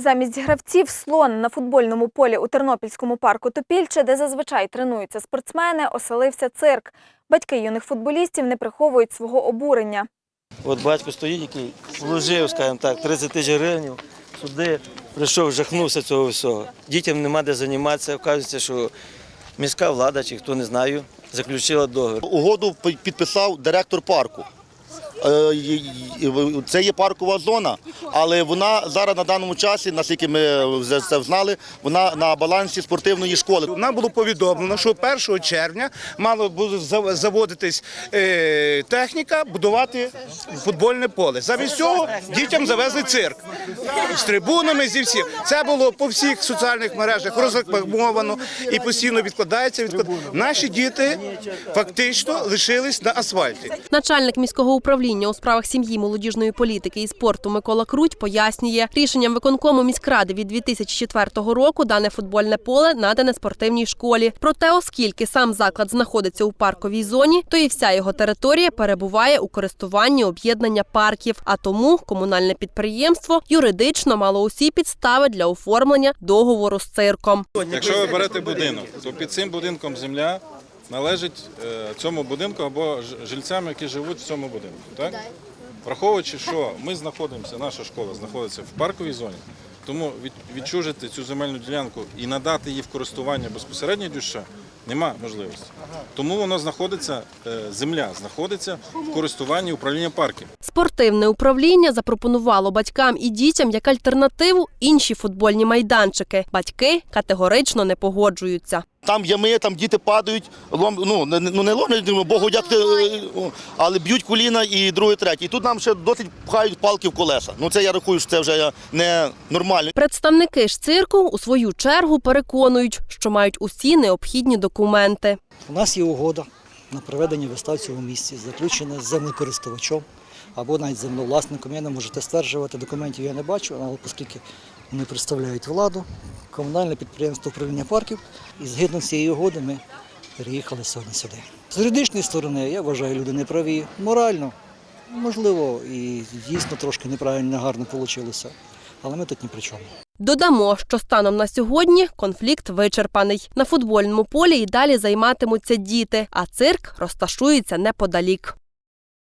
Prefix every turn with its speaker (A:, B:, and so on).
A: Замість гравців слон на футбольному полі у Тернопільському парку Топільче, де зазвичай тренуються спортсмени, оселився цирк. Батьки юних футболістів не приховують свого обурення.
B: От батько стоїть, який вложив, скажімо так, 30 тисяч гривень сюди, прийшов, жахнувся цього всього. Дітям нема де займатися. Оказується, що міська влада, чи хто не знаю, заключила договір.
C: Угоду пи- підписав директор парку. Е, Це є паркова зона, але вона зараз на даному часі, наскільки ми вже це знали, вона на балансі спортивної школи.
D: Нам було повідомлено, що 1 червня мало буде заводитись е, техніка, будувати футбольне поле. Замість цього дітям завезли цирк з трибунами, зі всім. Це було по всіх соціальних мережах розрекламовано і постійно відкладається. відклад- Наші діти фактично лишились на асфальті.
E: Начальник міського управління у справах сім'ї, молодіжної політики і спорту Микола Круть пояснює, рішенням виконкому міськради від 2004 року дане футбольне поле надане спортивній школі. Проте, оскільки сам заклад знаходиться у парковій зоні, то і вся його територія перебуває у користуванні об'єднання парків. А тому комунальне підприємство юридично мало усі підстави для оформлення договору з цирком.
F: Якщо ви берете будинок, то під цим будинком земля належить е, цьому будинку або жильцям, які живуть в цьому будинку. Так? Враховуючи, що ми знаходимося, наша школа знаходиться в парковій зоні, тому від, відчужити цю земельну ділянку і надати її в користування безпосередньо дюша нема можливості. Тому воно знаходиться, е, земля знаходиться в користуванні управління парків.
E: Спортивне управління запропонувало батькам і дітям як альтернативу інші футбольні майданчики. Батьки категорично не погоджуються.
C: Там ями, там діти падають, лом, ну, не, ну не ломлять, Богу дякувати, е, але б'ють коліна і друге, третє. І тут нам ще досить пхають палки в колеса. Ну це я рахую, що це вже не нормально.
E: Представники ж цирку у свою чергу переконують, що мають усі необхідні документи.
G: У нас є угода на проведення вистав в цьому місці, заключена з землекористувачом або навіть землевласником. Я не можу те стверджувати, документів я не бачу, але оскільки вони представляють владу, комунальне підприємство управління парків, і згідно цієї угоди ми переїхали сьогодні сюди. З юридичної сторони, я вважаю, люди не праві. Морально, можливо, і дійсно трошки неправильно, негарно вийшло. Але ми тут ні при чому.
E: Додамо, що станом на сьогодні конфлікт вичерпаний. На футбольному полі і далі займатимуться діти, а цирк розташується неподалік.